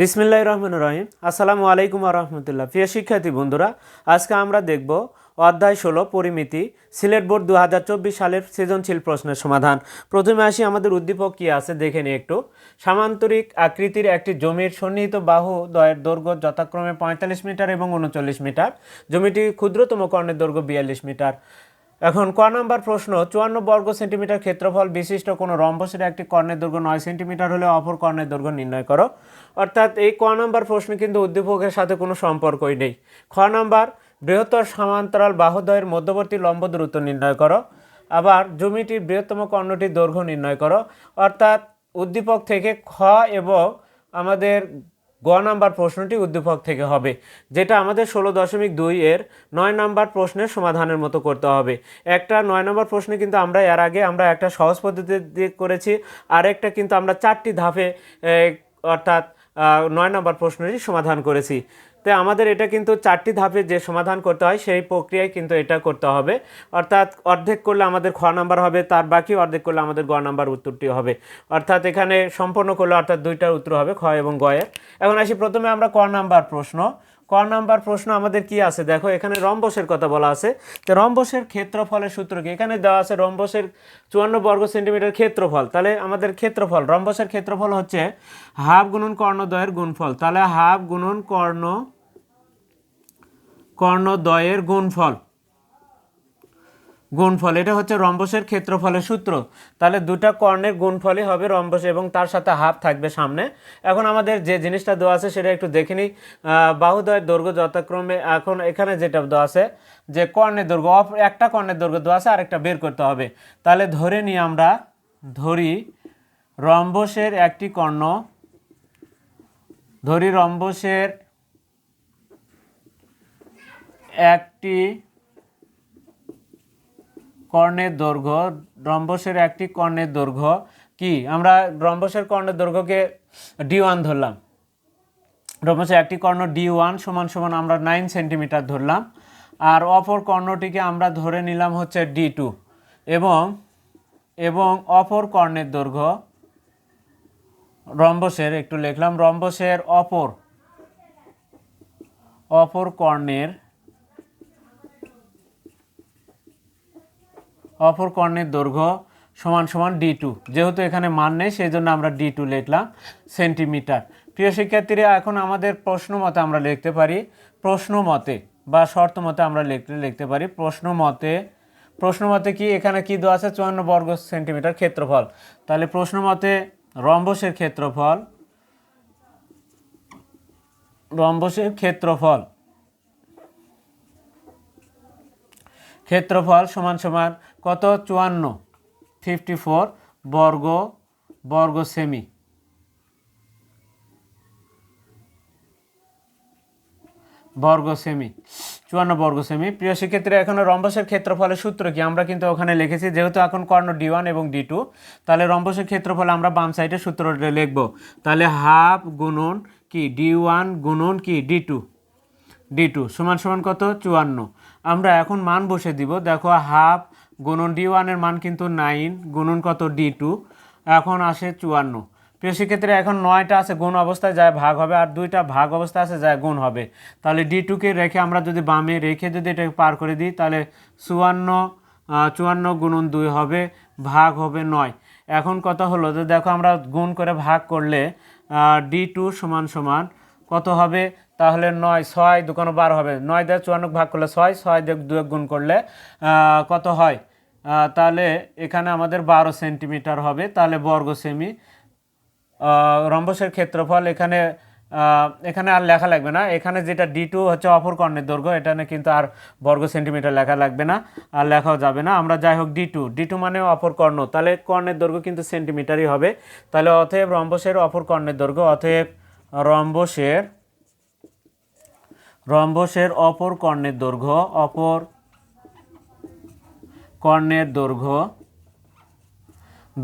বিসমিল্লাহ রহমান রহিম। আসসালামু আলাইকুম রহমতুল্লাহ। প্রিয় শিক্ষার্থী বন্ধুরা, আজকে আমরা দেখব অধ্যায় ষোলো, পরিমিতি, সিলেট বোর্ড দু হাজার চব্বিশ সালের সৃজনশীল প্রশ্নের সমাধান। প্রথমে আসি, আমাদের উদ্দীপক কী আছে? দেখে নিই একটু। সামান্তরিক আকৃতির একটি জমির সন্নিহিত বাহু দয়ের দৈর্ঘ্য যথাক্রমে পঁয়তাল্লিশ মিটার এবং উনচল্লিশ মিটার। জমিটি ক্ষুদ্রতম কর্ণের দৈর্ঘ্য বিয়াল্লিশ মিটার। এখন ক নম্বর প্রশ্ন, চুয়ান্ন বর্গ সেন্টিমিটার ক্ষেত্রফল বিশিষ্ট কোনো রম্বসের একটি কর্ণের দৈর্ঘ্য নয় সেন্টিমিটার হলে অপর কর্ণের দৈর্ঘ্য নির্ণয় করো। অর্থাৎ এই ক নম্বর প্রশ্ন কিন্তু উদ্দীপকের সাথে কোনো সম্পর্কই নেই। খ নম্বর, বৃহত্তর সমান্তরাল বাহুদ্বয়ের মধ্যবর্তী লম্ব দূরত্ব নির্ণয় করো। আবার জমিটির বৃহত্তম কর্ণটির দৈর্ঘ্য নির্ণয় করো। অর্থাৎ উদ্দীপক থেকে খ এবং আমাদের গ নাম্বার প্রশ্নটি উদ্দীপক থেকে হবে, যেটা আমাদের ষোলো দশমিক দুই এর নয় নাম্বার প্রশ্নের সমাধানের মতো করতে হবে। একটা নয় নম্বর প্রশ্নে কিন্তু আমরা এর আগে আমরা একটা সহজ পদ্ধতি দিয়ে করেছি আর একটা কিন্তু আমরা চারটি ধাপে অর্থাৎ নয় নম্বর প্রশ্নটি সমাধান করেছি। তো আমাদের এটা কিন্তু চারটি ধাপে যে সমাধান করতে হয়, সেই প্রক্রিয়ায় কিন্তু এটা করতে হবে। অর্থাৎ অর্ধেক করলে আমাদের খ নাম্বার হবে, তার বাকি অর্ধেক করলে আমাদের গ নাম্বার উত্তরটি হবে। অর্থাৎ এখানে সম্পূর্ণ করলে অর্থাৎ দুইটার উত্তর হবে খ এবং গয়ের এখন আসি প্রথমে আমরা ক নাম্বার প্রশ্ন। ক নাম্বার প্রশ্ন আমাদের কি আছে? দেখো, এখানে রম্বসের কথা বলা আছে। তো রম্বসের ক্ষেত্রফলের সূত্র কি? এখানে দেওয়া আছে রম্বসের চুয়ান্ন বর্গ সেন্টিমিটার ক্ষেত্রফল। তাহলে আমাদের ক্ষেত্রফল, রম্বসের ক্ষেত্রফল হচ্ছে হাফ গুণন কর্ণদ্বয়ের গুণফল। তাহলে হাফ গুণন কর্ণ, কর্ণদ্বয়ের গুণফল। গুণফল, এটা হচ্ছে রম্বসের ক্ষেত্রফলের সূত্র। তাহলে দুটা কর্ণের গুণফলই হবে রম্বস এবং তার সাথে হাফ থাকবে সামনে। এখন আমাদের যে জিনিসটা দেওয়া আছে সেটা একটু দেখে নিই। বাহুদয়ের দৈর্ঘ্য যথাক্রমে এখন এখানে যেটা দেওয়া আছে, যে কর্ণের দৈর্ঘ্য একটা কর্ণের দৈর্ঘ্য দেওয়া আছে, আরেকটা বের করতে হবে। তাহলে ধরে নিই আমরা, ধরি রম্বসের একটি কর্ণ, ধরি রম্বসের একটি কর্ণের দৈর্ঘ্য, রম্বসের একটি কর্ণের দৈর্ঘ্য কি? আমরা রম্বসের কর্ণের দৈর্ঘ্যকে ডি ওয়ান ধরলাম। রম্বসের একটি কর্ণ ডি ওয়ান সমান সমান আমরা নাইন সেন্টিমিটার ধরলাম। আর অপর কর্ণটিকে আমরা ধরে নিলাম হচ্ছে ডি টু এবং এবং অপর কর্ণের দৈর্ঘ্য রম্বসের, একটু লিখলাম, রম্বসের অপর অপর কর্ণের অপর কর্ণের দৈর্ঘ্য সমান সমান ডি টু যেহেতু এখানে মান নেই সেই জন্য আমরা ডি টু লিখলাম সেন্টিমিটার। প্রিয় শিক্ষার্থীরা, এখন আমাদের প্রশ্ন মতে আমরা লিখতে পারি প্রশ্ন মতে বা শর্ত মতে আমরা লিখতে লিখতে পারি প্রশ্ন মতে। প্রশ্ন মতে কি? এখানে কি দেওয়া আছে? চুয়ান্ন বর্গ সেন্টিমিটার ক্ষেত্রফল। তাহলে প্রশ্ন মতে রম্বসের ক্ষেত্রফল রম্বসের ক্ষেত্রফল ক্ষেত্রফল সমান সমান কত? চুয়ান্ন। ফিফটি ফোর বর্গ বর্গ সেমি বর্গ সেমি চুয়ান্ন বর্গ সেমি প্রিয় শিক্ষার্থীরা, এখন রম্বসের ক্ষেত্রফলের সূত্র কি? আমরা কিন্তু ওখানে লিখেছি, যেহেতু এখন কর্ণ ডি ওয়ান এবং ডি টু তাহলে রম্বসের ক্ষেত্রফল আমরা বাম সাইডে সূত্রটা লিখব। তাহলে হাফ গুণন কি? ডি ওয়ান গুণন কি? ডি টু ডি টু সমান সমান কত? চুয়ান্ন। আমরা এখন মান বসে দিব। দেখো হাফ গুণন ডি ওয়ানের মান কিন্তু নাইন, গুণন কত ডি টু? এখন আসে চুয়ান্ন। প্রিয় শিক্ষার্থীরা এখন নয়টা আছে, গুণ অবস্থায় যায় ভাগ হবে আর দুইটা ভাগ অবস্থায় আছে যায় গুণ হবে। তাহলে ডি টুকে রেখে আমরা যদি বামে রেখে যদি এটাকে পার করে দিই, তাহলে চুয়ান্ন চুয়ান্ন গুণন দুই হবে, ভাগ হবে নয়। এখন কথা হলো? যে দেখো আমরা গুণ করে ভাগ করলে ডি টু সমান সমান কত হবে? তাহলে নয়, ছয় দুকানো বারো হবে। নয় দিয়ে চুয়ান্ন ভাগ করলে ছয় ছয় দিয়ে দু গুণ করলে কত হয়? তাহলে এখানে আমাদের বারো সেন্টিমিটার হবে, তাহলে বর্গ সেমি রম্বসের ক্ষেত্রফল এখানে এখানে আর লেখা লাগবে না। এখানে যেটা ডি টু হচ্ছে অপর কর্ণের দৈর্ঘ্য এখানে কিন্তু আর বর্গ সেন্টিমিটার লেখা লাগবে না, আর লেখাও যাবে না। আমরা যাই হোক ডি টু ডি টু মানে অপর কর্ণ। তাহলে কর্ণের দৈর্ঘ্য কিন্তু সেন্টিমিটারই হবে। তাহলে অতএব রম্বসের অপর কর্ণের দৈর্ঘ্য, অতএব রম্বসের রম্বসের অপর কর্ণের দৈর্ঘ্য, অপর কর্ণের দৈর্ঘ্য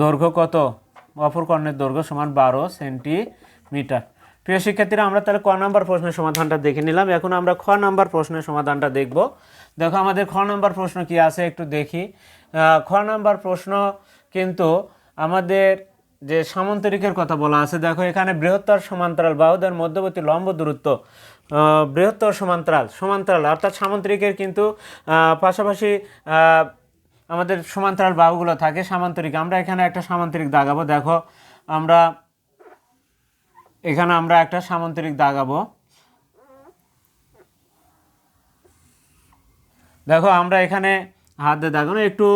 দৈর্ঘ্য কত? অপর কর্ণের দৈর্ঘ্য সমান বারো সেন্টিমিটার। প্রিয় শিক্ষার্থীরা, আমরা তাহলে ক নাম্বার প্রশ্নের সমাধানটা দেখে নিলাম। এখন আমরা খ নাম্বার প্রশ্নের সমাধানটা দেখব। দেখো, আমাদের খ নাম্বার প্রশ্ন কি আছে একটু দেখি। খ নাম্বার প্রশ্ন কিন্তু আমাদের যে সামান্তরিকের কথা বলা আছে, দেখো, এখানে বৃহত্তর সমান্তরাল বাহুদের মধ্যবর্তী লম্ব দূরত্ব বৃহত্তর সমান্তরাল সমান্তরাল, অর্থাৎ সামান্তরিকের কিন্তু পাশাপাশি আমাদের সমান্তরাল বাহুগুলো থাকে সামান্তরিক। আমরা এখানে একটা সামান্তরিক দাগাবো, দেখো। আমরা এখানে আমরা একটা সামান্তরিক দাগাবো। দেখো, আমরা এখানে হাত দিয়ে দাগানো, একটু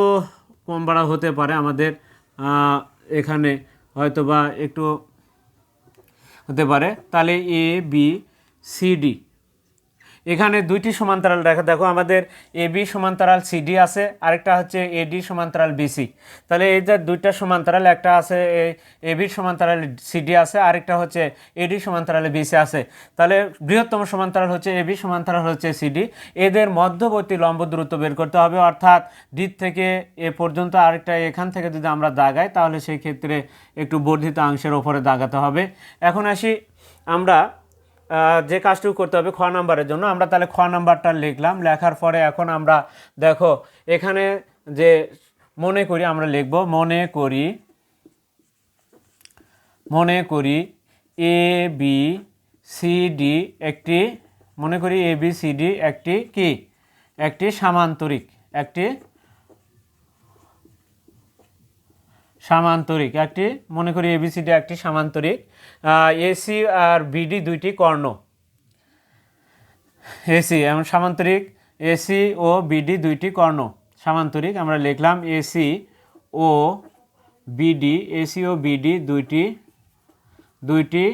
কম বাড়া হতে পারে আমাদের এখানে হয়তো বা একটু হতে পারে। তাহলে এ বি সি ডি এখানে দুইটি সমান্তরাল রেখা। দেখো, আমাদের এ বি সমান্তরাল সিডি আছে। আরেকটা হচ্ছে এডি সমান্তরাল বিসি তাহলে এই যে দুইটা সমান্তরাল, একটা আছে এ বি সমান্তরাল সিডি আছে। আরেকটা হচ্ছে এডি সমান্তরাল বিসি আছে। তাহলে বৃহত্তম সমান্তরাল হচ্ছে এবি সমান্তরাল হচ্ছে সিডি এদের মধ্যবর্তী লম্ব দূরত্ব বের করতে হবে, অর্থাৎ ডি থেকে এ পর্যন্ত আরেকটা এখান থেকে যদি আমরা দাগাই, তাহলে সেই ক্ষেত্রে একটু বর্ধিত অংশের ওপরে দাগাতে হবে। এখন আসি আমরা যে কাজটুকু করতে হবে খ নাম্বারের জন্য, আমরা তাহলে খ নাম্বারটা লিখলাম। লেখার পরে এখন আমরা দেখো, এখানে যে মনে করি আমরা লিখব, মনে করি মনে করি এ বি সি ডি একটি, মনে করি এ বি সি ডি একটি কি? একটি সামান্তরিক একটি সামান্তরিক, একটি, মনে করি এবিসিডি একটি সামান্তরিক। এসি আর বিডি দুইটি কর্ণ। এসি এবং সামান্তরিক। এসি ও বিডি দুইটি কর্ণ। সামান্তরিক, আমরা লিখলাম এসি ও বিডি এসি ও বিডি দুইটি দুইটি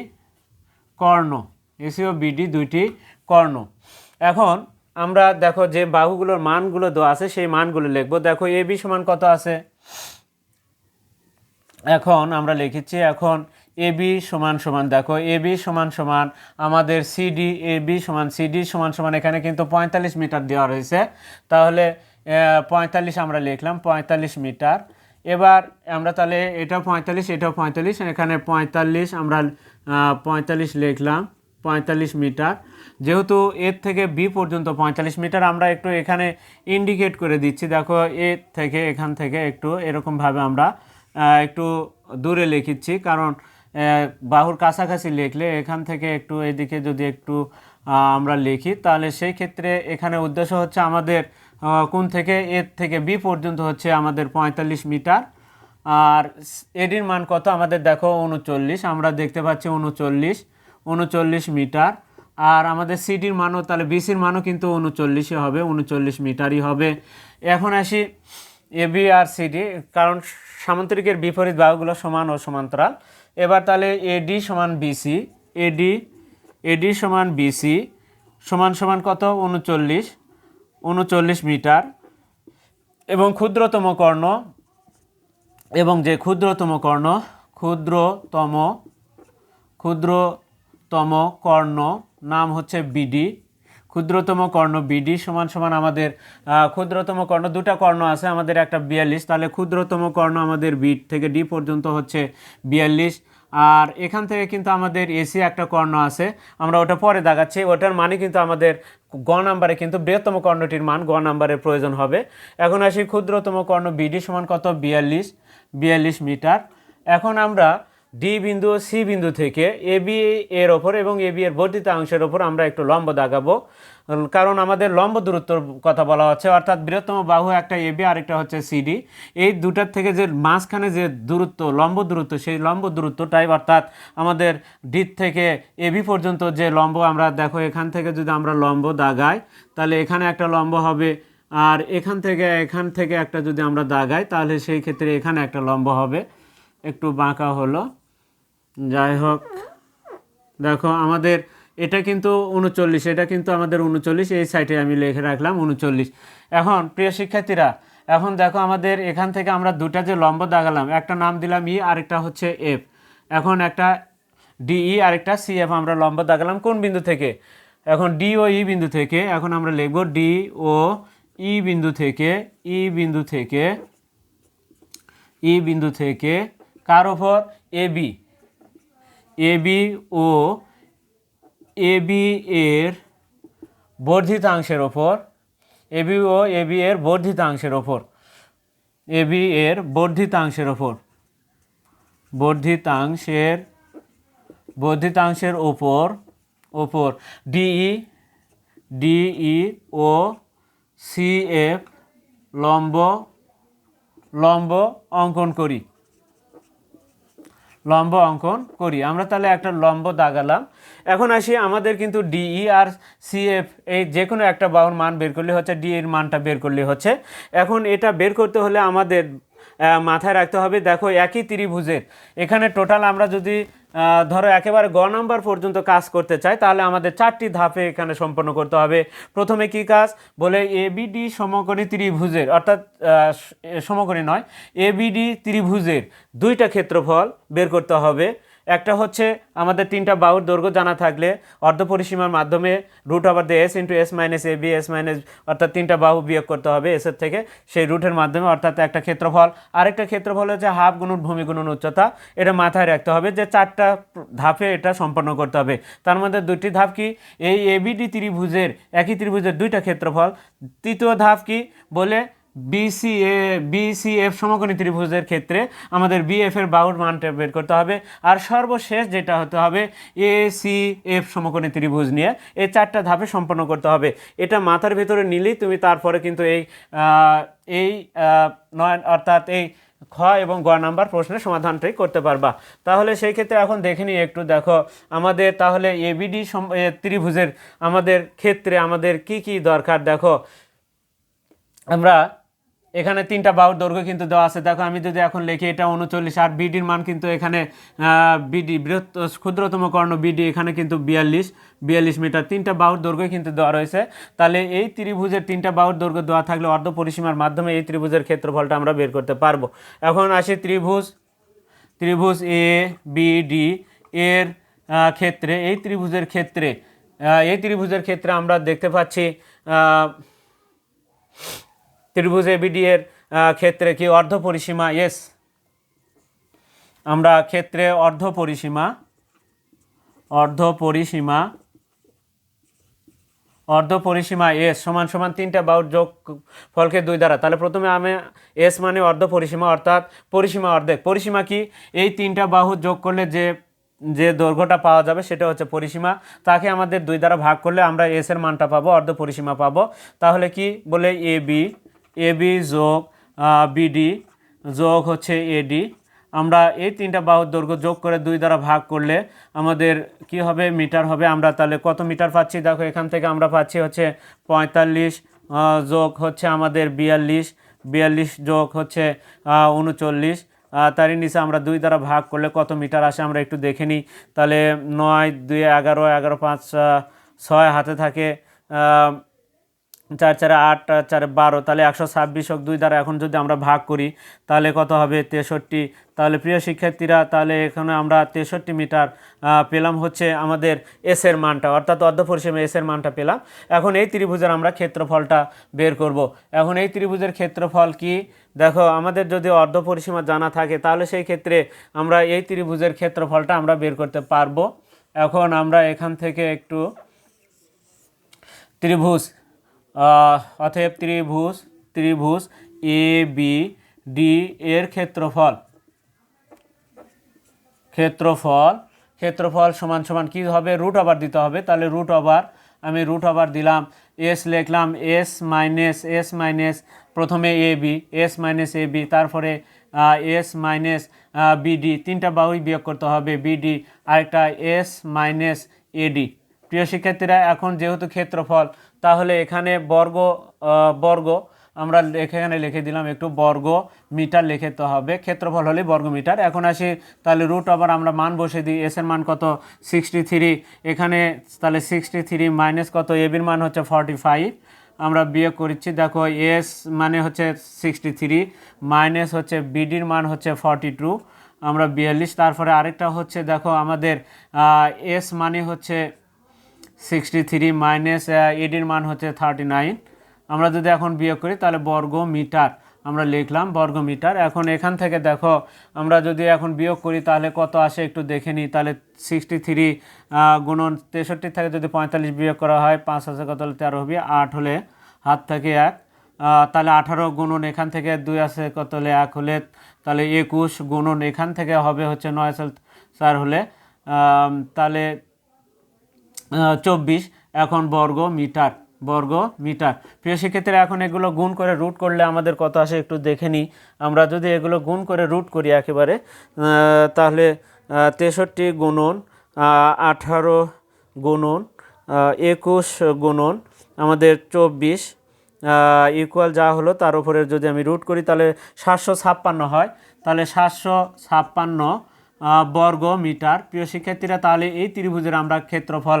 কর্ণ। এসি ও বিডি দুইটি কর্ণ। এখন আমরা দেখো যে বাহুগুলোর মানগুলো দেওয়া আছে, সেই মানগুলো লিখব। দেখো এ বি সমান কত আছে? এখন আমরা লিখেছি এখন এ বি সমান সমান, দেখো, এ বি সমান সমান, আমাদের সিডি এ বি সমান সিডি সমান সমান, এখানে কিন্তু পঁয়তাল্লিশ মিটার দেওয়া রয়েছে। তাহলে পঁয়তাল্লিশ আমরা লিখলাম, পঁয়তাল্লিশ মিটার। এবার আমরা তাহলে এটাও পঁয়তাল্লিশ এটাও পঁয়তাল্লিশ, এখানে পঁয়তাল্লিশ আমরা পঁয়তাল্লিশ লিখলাম, পঁয়তাল্লিশ মিটার। যেহেতু এর থেকে বি পর্যন্ত পঁয়তাল্লিশ মিটার, আমরা একটু এখানে ইন্ডিকেট করে দিচ্ছি, দেখো, এ থেকে, এখান থেকে একটু এরকমভাবে আমরা একটু দূরে লিখিচ্ছি, কারণ বাহুর কাছাকাছি লিখলে এখান থেকে একটু এদিকে যদি একটু আমরা লিখি, তাহলে সেই ক্ষেত্রে এখানে উদ্দেশ্য হচ্ছে আমাদের কোন থেকে এর থেকে বি পর্যন্ত হচ্ছে আমাদের পঁয়তাল্লিশ মিটার। আর এডির মান কত? আমাদের দেখো উনচল্লিশ, আমরা দেখতে পাচ্ছি উনচল্লিশ উনচল্লিশ মিটার। আর আমাদের সিডির মানও, তাহলে বিসির মানও কিন্তু উনচল্লিশই হবে, উনচল্লিশ মিটারই হবে। এখন আসি এবি আর সিডি কারণ সামান্তরিকের বিপরীত বাহুগুলো সমান ও সমান্তরাল। এবার তাহলে এডি সমান বিসি এডি এডি সমান বিসি সমান সমান কত? উনচল্লিশ উনচল্লিশ মিটার। এবং ক্ষুদ্রতম কর্ণ, এবং যে ক্ষুদ্রতম কর্ণ, ক্ষুদ্রতম ক্ষুদ্রতম কর্ণ, নাম হচ্ছে বিডি ক্ষুদ্রতম কর্ণ বিডি সমান সমান আমাদের ক্ষুদ্রতম কর্ণ, দুটা কর্ণ আছে আমাদের একটা বিয়াল্লিশ, তাহলে ক্ষুদ্রতম কর্ণ আমাদের বি থেকে ডি পর্যন্ত হচ্ছে বিয়াল্লিশ। আর এখান থেকে কিন্তু আমাদের এসি একটা কর্ণ আছে, আমরা ওটা পরে দেখাচ্ছি, ওটার মানে কিন্তু আমাদের গ নাম্বারে কিন্তু বৃহত্তম কর্ণটির মান, গ নাম্বারের প্রয়োজন হবে। এখন আসি ক্ষুদ্রতম কর্ণ বিডি সমান কত? বিয়াল্লিশ বিয়াল্লিশ মিটার। এখন আমরা ডি বিন্দু ও সি বিন্দু থেকে এ বি এর ওপর এবং এ বি এর বর্ধিত অংশের ওপর আমরা একটু লম্ব দাগাবো। কারণ আমাদের লম্ব দূরত্বর কথা বলা হচ্ছে, অর্থাৎ বৃহত্তম বাহু একটা এ বি আরেকটা হচ্ছে সিডি এই দুটার থেকে যে মাঝখানে যে দূরত্ব, লম্ব দূরত্ব, সেই লম্ব দূরত্বটাই অর্থাৎ আমাদের ডি থেকে এ বি পর্যন্ত যে লম্ব আমরা, দেখো এখান থেকে যদি আমরা লম্ব দাগাই, তাহলে এখানে একটা লম্ব হবে, আর এখান থেকে এখান থেকে একটা যদি আমরা দাগাই, তাহলে সেই ক্ষেত্রে এখানে একটা লম্ব হবে। একটু বাঁকা হলো। যাই হোক, দেখো আমাদের এটা কিন্তু উনচল্লিশ, এটা কিন্তু আমাদের উনচল্লিশ, এই সাইডে আমি লিখে রাখলাম উনচল্লিশ। এখন প্রিয় শিক্ষার্থীরা, এখন দেখো আমাদের এখান থেকে আমরা দুটা যে লম্ব দাগালাম, একটা নাম দিলাম ই আরেকটা হচ্ছে এফ এখন একটা ডিই আরেকটা সি এফ আমরা লম্ব দাগালাম কোন বিন্দু থেকে? এখন ডি ও ই বিন্দু থেকে, এখন আমরা লিখব ডি ও ই বিন্দু থেকে ই বিন্দু থেকে ই বিন্দু থেকে কার ওপর এ বি। এ বি ও এ বি এর বর্ধিতাংশের ওপর এ ও এ বি এর বর্ধিতাংশের ওপর এ বি এর বর্ধিতাংশের ওপর বর্ধিতাংশের বর্ধিতাংশের ওপর ওপর ডিই ডিই ও সিএফ লম্ব লম্ব অঙ্কন করি। লম্ব অঙ্কন করি। আমরা তাহলে একটা লম্ব দাগালাম। এখন আসি আমাদের কিন্তু ডিই আর সিএফ এই যে কোনো একটা বাহুর মান বের করলে হচ্ছে ডি এর মানটা বের করলে হচ্ছে। এখন এটা বের করতে হলে আমাদের মাথায় রাখতে হবে, দেখো একই ত্রিভুজের। এখানে টোটাল আমরা যদি ধরো একেবারে গ নাম্বার পর্যন্ত কাজ করতে চাই, তাহলে আমাদের চারটি ধাপে এখানে সম্পন্ন করতে হবে। প্রথমে কি কাজ? বলে এবিডি সমকোণী ত্রিভুজের, অর্থাৎ সমকোণী নয় এবিডি ত্রিভুজের দুইটা ক্ষেত্রফল বের করতে হবে। একটা হচ্ছে আমাদের তিনটা বাহুর দৈর্ঘ্য জানা থাকলে অর্ধপরিসীমার মাধ্যমে root over the S into S minus A B S minus অর্থাৎ তিনটা বাহু বিয়োগ করতে হবে এসের থেকে সেই রুটের মাধ্যমে, অর্থাৎ একটা ক্ষেত্রফল। আরেকটা ক্ষেত্রফল হচ্ছে হাফ গুণন ভূমি গুণন উচ্চতা। এটা মাথায় রাখতে হবে যে চারটা ধাপে এটা সম্পন্ন করতে হবে। তার মধ্যে দুটি ধাপ কি? এই এবিডি ত্রিভুজের, একই ত্রিভুজের দুইটা ক্ষেত্রফল। তৃতীয় ধাপ কি? বলে বিসি এ বিসিএফ সমকোণী ত্রিভুজের ক্ষেত্রে আমাদের বিএফ এর বাহুর মানটা বের করতে হবে। আর সর্বশেষ যেটা হতে হবে এ সি এফ সমকোণী ত্রিভুজ নিয়ে এই চারটা ধাপে সম্পন্ন করতে হবে। এটা মাথার ভেতরে নিলেই তুমি তারপরে কিন্তু এই এই নয়, অর্থাৎ এই খ এবং গ নাম্বার প্রশ্নের সমাধানটাই করতে পারবা। তাহলে সেই ক্ষেত্রে এখন দেখে নিই একটু দেখো, আমাদের তাহলে এবিডি ত্রিভুজের আমাদের ক্ষেত্রে আমাদের কি কি দরকার? দেখো, আমরা এখানে তিনটা বাহুর দৈর্ঘ্য কিন্তু দেওয়া আছে। দেখো, আমি যদি এখন লিখি, এটা উনচল্লিশ আর বিডির মান কিন্তু এখানে বিডি বৃহৎ, ক্ষুদ্রতম কর্ণ বিডি এখানে কিন্তু বিয়াল্লিশ বিয়াল্লিশ মিটার। তিনটা বাহুর দৈর্ঘ্য কিন্তু দেওয়া রয়েছে। তাহলে এই ত্রিভুজের তিনটা বাহুর দৈর্ঘ্য দেওয়া থাকলে অর্ধ পরিসীমার মাধ্যমে এই ত্রিভুজের ক্ষেত্রফলটা আমরা বের করতে পারব। এখন আসি ত্রিভুজ ত্রিভুজ এ বি ডি এর ক্ষেত্রে। এই ত্রিভুজের ক্ষেত্রে এই ত্রিভুজের ক্ষেত্রে আমরা দেখতে পাচ্ছি ত্রিভুজ এবিডি এর ক্ষেত্রে কি অর্ধ পরিসীমা? এস আমরা ক্ষেত্রে অর্ধ পরিসীমা অর্ধ পরিসীমা অর্ধ পরিসীমা এস সমান সমান তিনটা বাহুর যোগ ফলকে দুই দ্বারা। তাহলে প্রথমে আমি এস মানে অর্ধ পরিসীমা, অর্থাৎ পরিসীমা অর্ধেক। পরিসীমা কি? এই তিনটা বাহু যোগ করলে যে যে দৈর্ঘ্যটা পাওয়া যাবে সেটা হচ্ছে পরিসীমা। তাকে আমাদের দুই দ্বারা ভাগ করলে আমরা এস এর মানটা পাবো, অর্ধ পরিসীমা পাবো। তাহলে কি বলে এ বি এ বি যোগ বিডি যোগ হচ্ছে এডি আমরা এই তিনটা বাহুর দৈর্ঘ্য যোগ করে দুই দ্বারা ভাগ করলে আমাদের কি হবে? মিটার হবে। আমরা তাহলে কত মিটার পাচ্ছি? দেখো, এখান থেকে আমরা পাচ্ছি হচ্ছে পঁয়তাল্লিশ যোগ হচ্ছে আমাদের বিয়াল্লিশ বিয়াল্লিশ যোগ হচ্ছে উনচল্লিশ। তারই নিচে আমরা দুই দ্বারা ভাগ করলে কত মিটার আসে আমরা একটু দেখে নিই। তাহলে নয়, দুই, এগারো এগারো, পাঁচ ছয় হাতে থাকে চার চারে আট, চারে বারো, তাহলে একশো ছাব্বিশ হোক, দুই দ্বারা এখন যদি আমরা ভাগ করি, তাহলে কত হবে তেষট্টি? তাহলে প্রিয় শিক্ষার্থীরা, তাহলে এখানে আমরা তেষট্টি মিটার পেলাম হচ্ছে আমাদের এসের মানটা, অর্থাৎ অর্ধপরিসীমা এসের মানটা পেলাম। এখন এই ত্রিভুজের আমরা ক্ষেত্রফলটা বের করব। এখন এই ত্রিভুজের ক্ষেত্রফল কি? দেখো, আমাদের যদি অর্ধপরিসীমা জানা থাকে, তাহলে সেই ক্ষেত্রে আমরা এই ত্রিভুজের ক্ষেত্রফলটা আমরা বের করতে পারব। এখন আমরা এখান থেকে একটু ত্রিভুজ অতএব ত্রিভুজ ত্রিভুজ এ বি ডি এর ক্ষেত্রফল। ক্ষেত্রফল ক্ষেত্রফল সমান সমান কি হবে? রুট ওভার দিতে হবে। তাহলে রুট ওভার আমি রুট ওভার দিলাম। এস লিখলাম এস মাইনাস এস মাইনাস প্রথমে A B S minus A B তারপরে এস মাইনাস বিডি তিনটা বাহুই বিয়োগ করতে হবে। বিডি আরেকটা এস মাইনাস এডি প্রিয় শিক্ষার্থীরা, এখন যেহেতু ক্ষেত্রফল তাহলে এখানে বর্গ বর্গ, আমরা এখানে লিখে দিলাম একটু বর্গ মিটার লিখে তো হবে, ক্ষেত্রফল হলে বর্গ মিটার এখন আসি, তাহলে রুট আবার আমরা মান বসে দিই এস এর মান কত? সিক্সটি থ্রি এখানে তাহলে সিক্সটি থ্রি মাইনাস কত এবির মান হচ্ছে ফর্টি ফাইভ আমরা বিয়োগ করছি, দেখো এস মানে হচ্ছে সিক্সটি থ্রি মাইনাস হচ্ছে বিডির মান হচ্ছে ফর্টি টু আমরা বিয়াল্লিশ, তারপরে আরেকটা হচ্ছে, দেখো আমাদের এস মানে হচ্ছে সিক্সটি থ্রি মাইনাস এডির মান হচ্ছে থার্টি নাইন আমরা যদি এখন বিয়োগ করি, তাহলে বর্গ মিটার আমরা লিখলাম বর্গ মিটার এখন এখান থেকে দেখো, আমরা যদি এখন বিয়োগ করি, তাহলে কত আসে একটু দেখে নিই। তাহলে সিক্সটি থ্রি গুণন তেষট্টি থেকে যদি পঁয়তাল্লিশ বিয়োগ করা হয়, পাঁচ হাজার কত হলে তেরো হবে? আট হলে হাত থেকে এক। তাহলে আঠারো গুণন এখান থেকে দুই আছে কত হলে এক হলে, তাহলে একুশ গুণন এখান থেকে হবে হচ্ছে নয় চার হলে। তাহলে চব্বিশ, এখন বর্গ মিটার বর্গ মিটার। প্রিয় শিক্ষার্থীরা এখন এগুলো গুণ করে রুট করলে আমাদের কত আসে একটু দেখে নিই। আমরা যদি এগুলো গুণ করে রুট করি একেবারে তাহলে তেষট্টি গুণন আঠারো গুণন একুশ গুণন, আমাদের চব্বিশ ইকুয়াল যা হলো তার উপরে যদি আমি রুট করি, তাহলে সাতশো ছাপ্পান্ন হয়। তাহলে সাতশো ছাপ্পান্ন বর্গ মিটার প্রিয় শিক্ষার্থীরা, তাহলে এই ত্রিভুজের আমরা ক্ষেত্রফল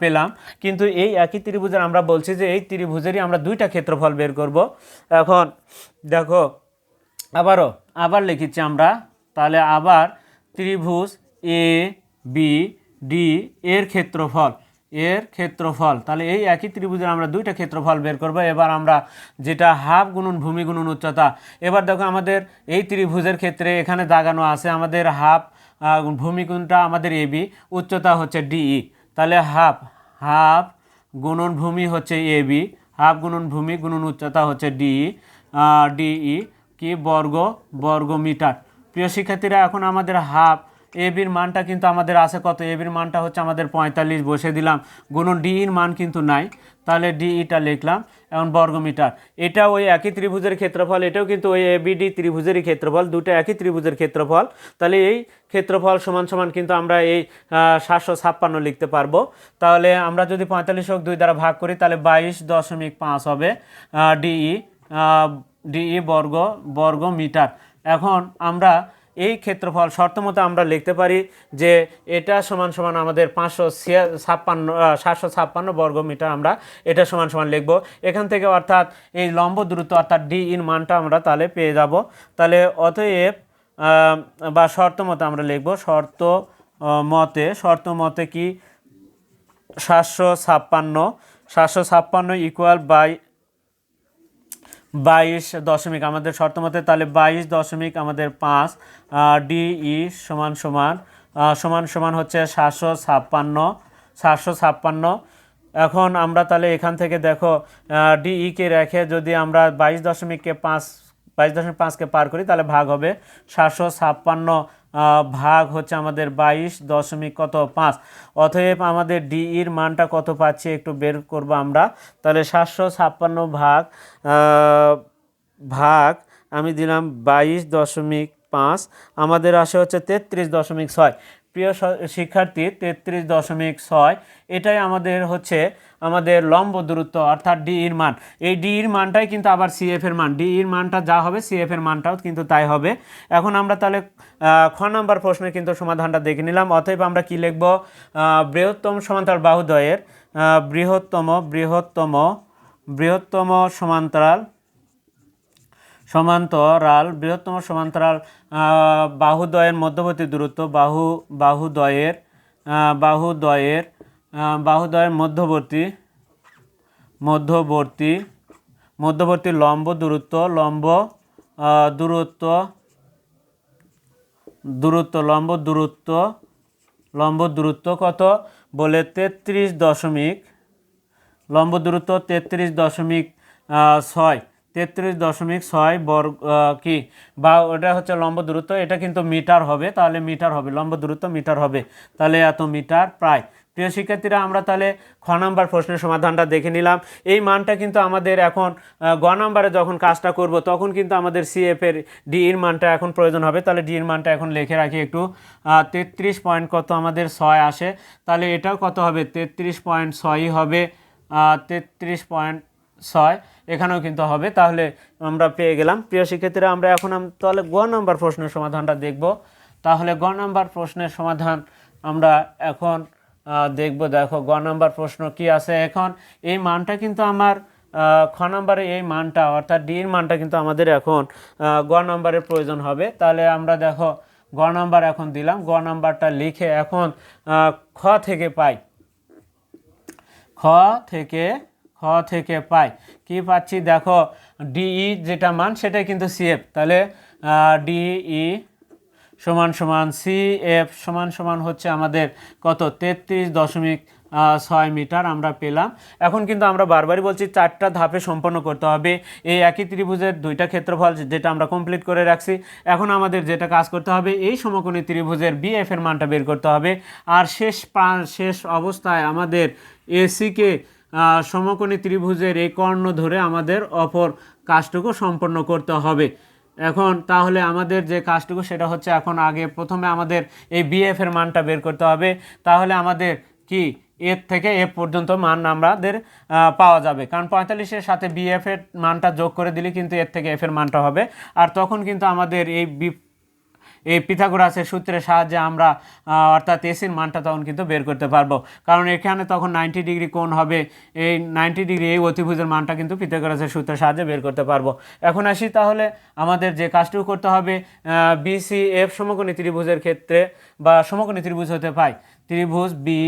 পেলাম। কিন্তু এই একই ত্রিভুজের আমরা বলছি যে এই ত্রিভুজেরই আমরা দুইটা ক্ষেত্রফল বের করব। এখন দেখো, আবারও, আবার লিখেছি আমরা, তাহলে আবার ত্রিভুজ এ, বি, ডি এর ক্ষেত্রফল। এর ক্ষেত্রফল। তাহলে এই একই ত্রিভুজের আমরা দুইটা ক্ষেত্রফল বের করব। এবার আমরা যেটা হাফ গুণন ভূমি গুণন উচ্চতা, এবার দেখো আমাদের এই ত্রিভুজের ক্ষেত্রে এখানে দাগানো আছে আমাদের হাফ ভূমি কোণটা আমাদের এবি উচ্চতা হচ্ছে ডিই তাহলে হাফ হাফ গুণন ভূমি হচ্ছে এবি হাফ গুণন ভূমি গুণন উচ্চতা হচ্ছে ডিই ডিই কি বর্গ বর্গ মিটার প্রিয় শিক্ষার্থীরা, এখন আমাদের হাফ এবির মানটা কিন্তু আমাদের আছে কত? এবির মানটা হচ্ছে আমাদের পঁয়তাল্লিশ, বসে দিলাম। গুণন ডিইর মান কিন্তু নাই। তাহলে ডিইটা লিখলাম এখন বর্গমিটার। এটা ওই একই ত্রিভুজের ক্ষেত্রফল, এটাও কিন্তু ওই এবিডি ত্রিভুজেরই ক্ষেত্রফল, দুটো একই ত্রিভুজের ক্ষেত্রফল। তাহলে এই ক্ষেত্রফল সমান সমান কিন্তু আমরা এই সাতশো ছাপ্পান্ন লিখতে পারব। তাহলে আমরা যদি পঁয়তাল্লিশ হোক দুই দ্বারা ভাগ করি, তাহলে বাইশ দশমিক পাঁচ হবে ডিই ডিই বর্গ বর্গ মিটার এখন আমরা এই ক্ষেত্রফল শর্ত মতো আমরা লিখতে পারি যে এটা সমান সমান আমাদের পাঁচশো ছাপ্পান্ন সাতশো ছাপ্পান্ন বর্গ মিটার আমরা এটা সমান সমান লিখব। এখান থেকে অর্থাৎ এই লম্ব দূরত্ব অর্থাৎ ডি ইন মানটা আমরা তাহলে পেয়ে যাব। তাহলে অতএব বা শর্ত মতো আমরা লিখব শর্ত মতে শর্ত মতে কি? সাতশো ছাপ্পান্ন সাতশো ছাপ্পান্ন ইকুয়াল বাই বাইশ দশমিক, আমাদের শর্ত মতে তাহলে বাইশ দশমিক আমাদের পাঁচ ডিই সমান সমান সমান সমান হচ্ছে সাতশো ছাপ্পান্ন সাতশো ছাপ্পান্ন। এখন আমরা তাহলে এখান থেকে দেখো ডিইকে রেখে যদি আমরা বাইশ দশমিককে পাঁচ, বাইশ দশমিক পাঁচকে পার করি, তাহলে ভাগ হবে সাতশো ছাপ্পান্ন ভাগ হচ্ছে আমাদের বাইশ দশমিক কত পাঁচ। অতএব আমাদের ডিইর মানটা কত পাচ্ছি একটু বের করব আমরা। তাহলে সাতশো ছাপ্পান্ন ভাগ ভাগ আমি দিলাম বাইশ দশমিক পাঁচ। আমাদের আসে হচ্ছে তেত্রিশ দশমিক ছয়। প্রিয় শিক্ষার্থী তেত্রিশ দশমিক ছয়, এটাই আমাদের হচ্ছে আমাদের লম্ব দূরত্ব অর্থাৎ ডি এর মান। এই ডি এর মানটাই কিন্তু আবার সিএফ এর মান। ডি এর মানটা যা হবে সিএফ এর মানটাও কিন্তু তাই হবে। এখন আমরা তাহলে খ নাম্বার প্রশ্নের কিন্তু সমাধানটা দেখে নিলাম। অতএব আমরা কি লিখব? বৃহত্তম সমান্তরাল বাহুদ্বয়ের বৃহত্তম বৃহত্তম বৃহত্তম সমান্তরাল সমান্তরাল, বৃহত্তম সমান্তরাল বাহুদ্বয়ের মধ্যবর্তী দূরত্ব, বাহু, বাহুদ্বয়ের বাহুদ্বয়ের বাহুদ্বয়ের মধ্যবর্তী মধ্যবর্তী মধ্যবর্তী লম্ব দূরত্ব লম্ব দূরত্ব দূরত্ব, লম্ব দূরত্ব লম্ব দূরত্ব কত? বলে তেত্রিশ দশমিক, লম্ব দূরত্ব তেত্রিশ দশমিক ছয়। তেত্রিশ দশমিক ছয় বর্গ কি? বা ওটা হচ্ছে লম্ব দূরত্ব, এটা কিন্তু মিটার হবে, তাহলে মিটার হবে, লম্ব দূরত্ব মিটার হবে, তাহলে এত মিটার প্রায়। প্রিয় শিক্ষার্থীরা, আমরা তাহলে খ নাম্বার প্রশ্নের সমাধানটা দেখে নিলাম। এই মানটা কিন্তু আমাদের এখন গ নাম্বারে যখন কাজটা করব, তখন কিন্তু আমাদের সিএফ এর ডি এর মানটা এখন প্রয়োজন হবে। তাহলে ডি এর মানটা এখন লিখে রাখি একটু তেত্রিশ পয়েন্ট কত আমাদের ছয় আসে, তাহলে এটাও কত হবে? তেত্রিশ পয়েন্ট ছয়ই হবে তেত্রিশ পয়েন্ট ছয়। এখানেও কিন্তু হবে। তাহলে আমরা পেয়ে গেলাম। প্রিয় শিক্ষার্থীরা, আমরা এখন তাহলে গ নাম্বার প্রশ্নের সমাধানটা দেখব। তাহলে গ নাম্বার প্রশ্নের সমাধান আমরা এখন দেখব। দেখো, গ নাম্বার প্রশ্ন কি আছে এখন? এই মানটা কিন্তু আমার খ নাম্বারে এই মানটা, অর্থাৎ ডি এর মানটা কিন্তু আমাদের এখন গ নাম্বারের প্রয়োজন হবে। তাহলে আমরা দেখো, গ নাম্বার এখন দিলাম। গ নাম্বারটা লিখে এখন খ থেকে পাই। খ থেকে খ থেকে পাই। কি পাচ্ছি? দেখো ডিই যেটা মান, সেটাই কিন্তু সিএফ তাহলে ডিই সমান সমান সিএফ সমান সমান হচ্ছে আমাদের কত? তেত্রিশ দশমিক ছয় মিটার আমরা পেলাম। এখন কিন্তু আমরা বারবারই বলছি চারটা ধাপে সম্পন্ন করতে হবে। এই একই ত্রিভুজের দুইটা ক্ষেত্রফল যেটা আমরা কমপ্লিট করে রাখছি। এখন আমাদের যেটা কাজ করতে হবে, এই সমকোণী ত্রিভুজের বিএফ এর মানটা বের করতে হবে। আর শেষ শেষ অবস্থায় আমাদের এসিকে সমকোণী ত্রিভুজের এই কর্ণ ধরে আমাদের অপর কাজটুকু সম্পন্ন করতে হবে। এখন তাহলে আমাদের যে কাজটুকু, সেটা হচ্ছে এখন আগে প্রথমে আমাদের এই বিএফ এর মানটা বের করতে হবে। তাহলে আমাদের কি? এর থেকে এফ পর্যন্ত মান আমাদের পাওয়া যাবে। কারণ পঁয়তাল্লিশের সাথে বিএফ এর মানটা যোগ করে দিলে কিন্তু এর থেকে এফ এর মানটা হবে। আর তখন কিন্তু আমাদের এই এই পিথাগোরাসের সূত্রের সাহায্যে আমরা অর্থাৎ এসির মানটা তখন কিন্তু বের করতে পারব। কারণ এখানে তখন নাইনটি ডিগ্রি কোণ হবে, এই নাইনটি ডিগ্রি এই অতিভুজের মানটা কিন্তু পিথাগোরাসের সূত্রের সাহায্যে বের করতে পারব। এখন আসি তাহলে আমাদের যে কাজটুকু করতে হবে বিসি এফ সমকোণী ত্রিভুজের ক্ষেত্রে বা সমকোণী ত্রিভুজ হতে পাই। ত্রিভুজ বি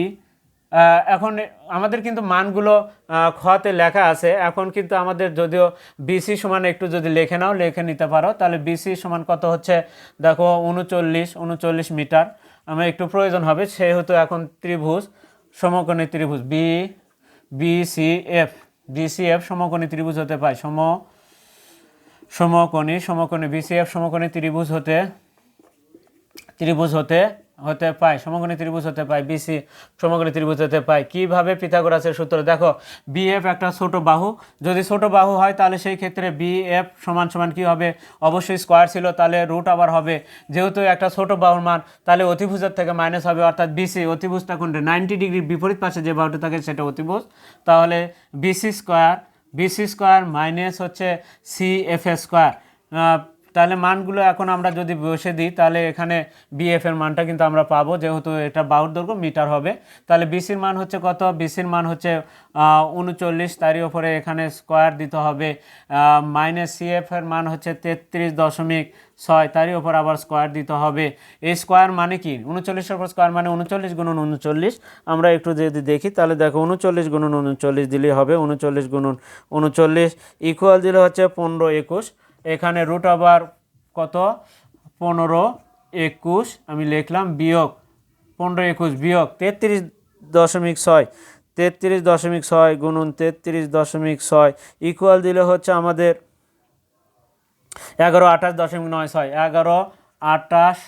এখন আমাদের কিন্তু মানগুলো খতে লেখা আছে। এখন কিন্তু আমাদের যদিও বিসি সমান একটু যদি লেখে নাও, লিখে নিতে পারো, তাহলে বিসি সমান কত হচ্ছে? দেখো, উনচল্লিশ উনচল্লিশ মিটার। আমার একটু প্রয়োজন হবে, সেহেতু এখন ত্রিভুজ, সমকোণী ত্রিভুজ B B C F BC F সমকোণী ত্রিভুজ হতে পায় সম, সমকোণী সমকোণী বিসিএফ সমকোণী ত্রিভুজ হতে ত্রিভুজ হতে হতে পায় সমকোণী ত্রিভুজ হতে পায় বিসি সমকোণী ত্রিভুজ হতে পায়। কীভাবে পিথাগোরাসের সূত্র? দেখো বিএফ একটা ছোট বাহু। যদি ছোট বাহু হয়, তাহলে সেই ক্ষেত্রে বিএফ সমান সমান কি হবে? অবশ্যই স্কোয়ার ছিল, তাহলে রুট আবার হবে। যেহেতু একটা ছোট বাহুর মান, তাহলে অতিভুজের থেকে মাইনাস হবে, অর্থাৎ বিসি অতিভুজটা কোনটা নাইনটি ডিগ্রির বিপরীত পাশে যে বাহুটা থাকে, সেটা অতিভুজ। তাহলে BC square BC square minus হচ্ছে সি এফ স্কোয়ার তাহলে মানগুলো এখন আমরা যদি বসে দিই, তাহলে এখানে বিএফ এর মানটা কিন্তু আমরা পাবো। যেহেতু এটা বাহুর দৈর্ঘ্য, মিটার হবে। তাহলে বিসির মান হচ্ছে কত? বিসির মান হচ্ছে উনচল্লিশ। তারই ওপরে এখানে স্কোয়ার দিতে হবে মাইনাস সিএফ এর মান হচ্ছে তেত্রিশ দশমিক ছয়। তারই ওপর আবার স্কোয়ার দিতে হবে। এই স্কোয়ার মানে কি? উনচল্লিশের উপর স্কোয়ার মানে উনচল্লিশ গুণন উনচল্লিশ। আমরা একটু যদি দেখি, তাহলে দেখো উনচল্লিশ গুণন উনচল্লিশ দিলেই হবে। উনচল্লিশ গুণন উনচল্লিশ ইকুয়াল দিলে হচ্ছে পনেরো একুশ। এখানে রুট আবার কত? পনেরো, একুশ, আমি লিখলাম বিয়োগ, পনেরো, একুশ, বিয়োগ, তেত্রিশ দশমিক ছয়, তেত্রিশ দশমিক ছয় গুণন তেত্রিশ দশমিক ছয় ইকুয়াল দিলে হচ্ছে আমাদের এগারো, আঠাশ দশমিক নয় ছয়, এগারো, আঠাশ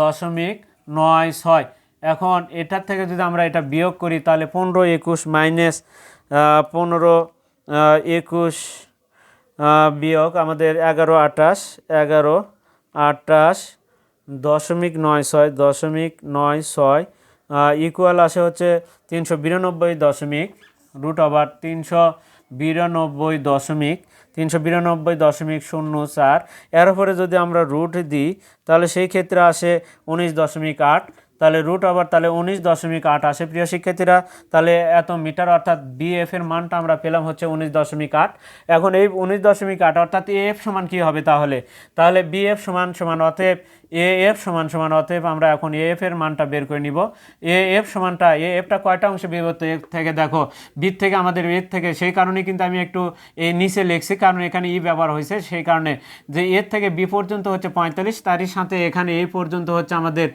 দশমিক নয় ছয়। এখন এটার থেকে যদি আমরা এটা বিয়োগ করি, তাহলে পনেরো, একুশ মাইনাস পনেরো একুশ বিয়োগ আমাদের এগারো আঠাশ এগারো আঠাশ দশমিক নয় ছয়, দশমিক নয় ছয় ইকুয়াল আসে হচ্ছে তিনশো বিরানব্বই দশমিক রুট ওভার তিনশো বিরানব্বই দশমিক, তিনশো বিরানব্বই দশমিক শূন্য চার। এর উপরে যদি আমরা রুট দিই, তাহলে সেই ক্ষেত্রে আসে উনিশ দশমিক আট তাহলে রুট ওভার তাহলে উনিশ দশমিক আট আসে। প্রিয় শিক্ষার্থীরা, তাহলে এত মিটার অর্থাৎ বিএফ এর মানটা আমরা পেলাম হচ্ছে উনিশ দশমিক আট। এখন এই উনিশ দশমিক আট অর্থাৎ এফ সমান কী হবে তাহলে? তাহলে বি এফ সমান সমান অতএব এ এফ সমান সমান, অতএব আমরা এখন এ এফ এর মানটা বের করে নিব। এ এফ সমানটা, এ এফটা কয়টা অংশে বিভক্ত? থেকে দেখো বির থেকে আমাদের এর থেকে, সেই কারণে কিন্তু আমি একটু এই নিচে লিখছি, কারণ এখানে ই ব্যবহার হয়েছে, সেই কারণে যে এর থেকে বি পর্যন্ত হচ্ছে পঁয়তাল্লিশ, তারই সাথে এখানে এই পর্যন্ত হচ্ছে আমাদের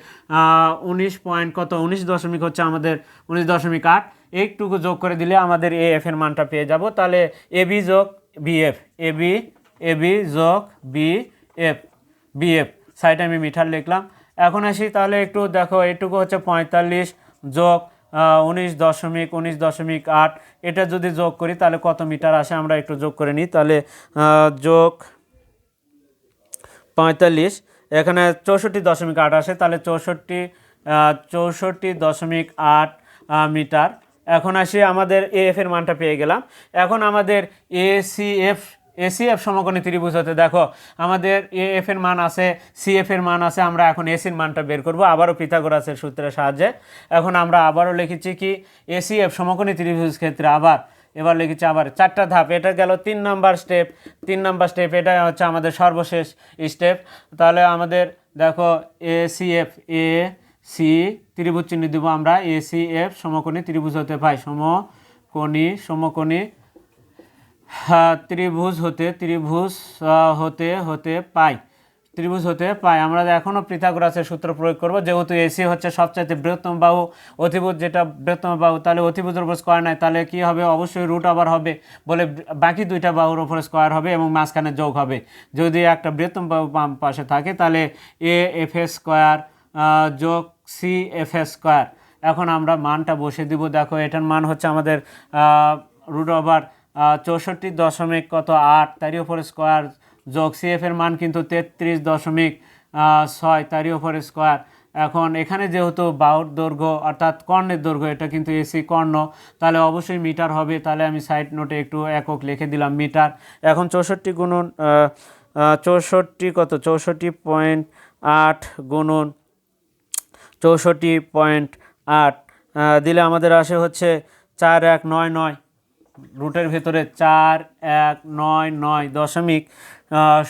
উনিশ পয়েন্ট কত? উনিশ দশমিক হচ্ছে আমাদের উনিশ দশমিক আট। একটুকু যোগ করে দিলে আমাদের এ এফ এর মানটা পেয়ে যাব। তাহলে এ বি যোগ BF A B A B যোগ বি এফ বিএফ সাইডে আমি মিটার লিখলাম। এখন আসি তাহলে একটু দেখো এটুকু হচ্ছে পঁয়তাল্লিশ যোগ উনিশ দশমিক উনিশ দশমিক আট। এটা যদি যোগ করি তাহলে কত মিটার আসে? আমরা একটু যোগ করে নিই। তাহলে যোগ পঁয়তাল্লিশ, এখানে চৌষট্টি দশমিক আট আসে। তাহলে চৌষট্টি চৌষট্টি দশমিক আট মিটার। এখন আসি, আমাদের এএফ এর মানটা পেয়ে গেলাম। এখন আমাদের এসিএফ এসিএফ সমকোণী ত্রিভুজ হতে দেখো, আমাদের এএফ এর মান আছে সিএফ এর মান আছে, আমরা এখন এসির মানটা বের করব, আবারও পিথাগোরাসের সূত্রের সাহায্যে। এখন আমরা আবারও লিখেছি কি এসিএফ সমকোণী ত্রিভুজ ক্ষেত্রে আবার, এবার লিখেছি আবার চারটা ধাপ, এটা গেল তিন নাম্বার স্টেপ, তিন নাম্বার স্টেপ, এটা হচ্ছে আমাদের সর্বশেষ স্টেপ। তাহলে আমাদের দেখো A C F A C ত্রিভুজ চিহ্ন দিব আমরা এ সি এফ সমকোণী ত্রিভুজ হতে পাই, সমকোণী সমকোণী ত্রিভুজ হতে ত্রিভুজ হতে হতে, পাই। ত্রিভুজ হতে পায় আমরা এখনও পৃথাগোরাসের সূত্র প্রয়োগ করব, যেহেতু এসি হচ্ছে সবচাইতে বৃহত্তম বাহু অতিভুজ যেটা বৃহত্তম বাহু, তাহলে অতিভুজের উপর স্কোয়ার নাই, তাহলে কি হবে? অবশ্যই রুট আবার হবে বলে বাকি দুইটা বাহুর উপরে স্কোয়ার হবে এবং মাঝখানে যোগ হবে। যদি একটা বৃহত্তম বাহু পাশে থাকে, তাহলে এ, এফ এস স্কোয়ার যোগ সি, এফ এস স্কোয়ার এখন আমরা মানটা বসে দিব। দেখো, এটার মান হচ্ছে আমাদের রুট ওভার চৌষট্টি দশমিক কত আট, তারই উপরে স্কোয়ার যোগ সিএফ এর মান কিন্তু তেত্রিশ দশমিক ছয়, তারই উপরে স্কোয়ার এখন এখানে যেহেতু বাহুর দৈর্ঘ্য, অর্থাৎ কর্ণের দৈর্ঘ্য, এটা কিন্তু এসি কর্ণ, তাহলে অবশ্যই মিটার হবে। তাহলে আমি সাইড নোটে একটু একক লিখে দিলাম, মিটার। এখন চৌষট্টি গুণন চৌষট্টি কত? চৌষট্টি পয়েন্ট আট গুণন চৌষট্টি পয়েন্ট আট দিলে আমাদের আসে হচ্ছে চার এক নয় নয়। রুটের ভেতরে চার এক নয় নয় দশমিক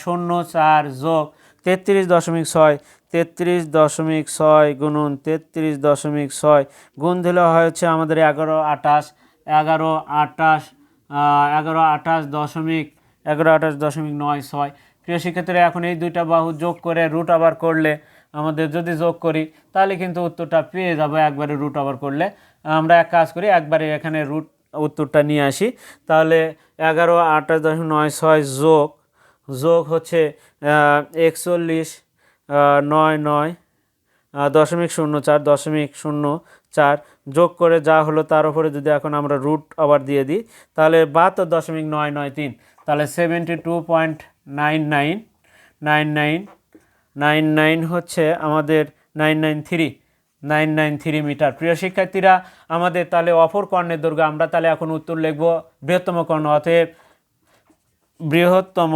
শূন্য চার যোগ তেত্রিশ দশমিক ছয় তেত্রিশ দশমিক ছয় গুণন তেত্রিশ দশমিক ছয় গুণ দিলে হয় হচ্ছে আমাদের এগারো আটাশ এগারো আহ, এগারো আটাশ দশমিক এগারো আটাশ দশমিক নয় ছয়। প্রিয় শিক্ষার্থীরা এখন এই দুইটা বাহু যোগ করে রুট আবার করলে আমাদের যদি যোগ করি তাহলে কিন্তু উত্তরটা পেয়ে যাব একবারে রুট আবার করলে। আমরা এক কাজ করি একবারে এখানে রুট উত্তরটা নিয়ে আসি। তাহলে এগারো, আঠাশ দশমিক নয়, ছয় যোগ যোগ হচ্ছে একচল্লিশ নয় নয় দশমিক শূন্য চার, দশমিক শূন্য চার। যোগ করে যা হলো তার উপরে যদি এখন আমরা রুট আবার দিয়ে দিই, তাহলে বাহাত্তর দশমিক নয় নয়, তিন। তাহলে seventy two point nine nine nine nine nine nine হচ্ছে আমাদের nine nine three nine nine three metre. প্রিয় শিক্ষার্থীরা, আমাদের তাহলে অপর কর্ণের দৈর্ঘ্য আমরা তাহলে এখন উত্তর লিখব বৃহত্তম কর্ণ। অতএব বৃহত্তম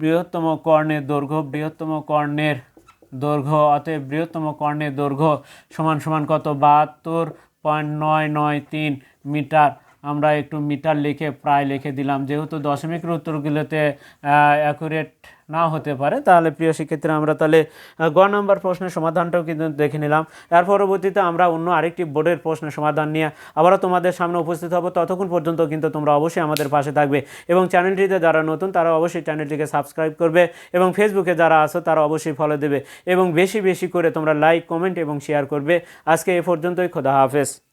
বৃহত্তম কর্ণের দৈর্ঘ্য বৃহত্তম কর্ণের দৈর্ঘ্য অতএব বৃহত্তম কর্ণের দৈর্ঘ্য সমান সমান কত? বাহাত্তর পয়েন্ট নয় নয় তিন মিটার। আমরা একটু মিটার লিখে প্রায় লিখে দিলাম। যেহেতু দশমিকের উত্তরগুলোতে অ্যাকুরেট নাও হতে পারে। তাহলে প্রিয় শিক্ষার্থীরা, আমরা তাহলে গ নম্বর প্রশ্নের সমাধানটাও কিন্তু দেখে নিলাম। এর পরবর্তীতে আমরা অন্য আরেকটি বোর্ডের প্রশ্নের সমাধান নিয়ে আবারও তোমাদের সামনে উপস্থিত হব। ততক্ষণ পর্যন্ত কিন্তু তোমরা অবশ্যই আমাদের পাশে থাকবে এবং চ্যানেলটিতে যারা নতুন, তারা অবশ্যই চ্যানেলটিকে সাবস্ক্রাইব করবে এবং ফেসবুকে যারা আছো, তারা অবশ্যই ফলো দেবে এবং বেশি বেশি করে তোমরা লাইক কমেন্ট এবং শেয়ার করবে। আজকে এ পর্যন্তই, খোদা হাফেজ।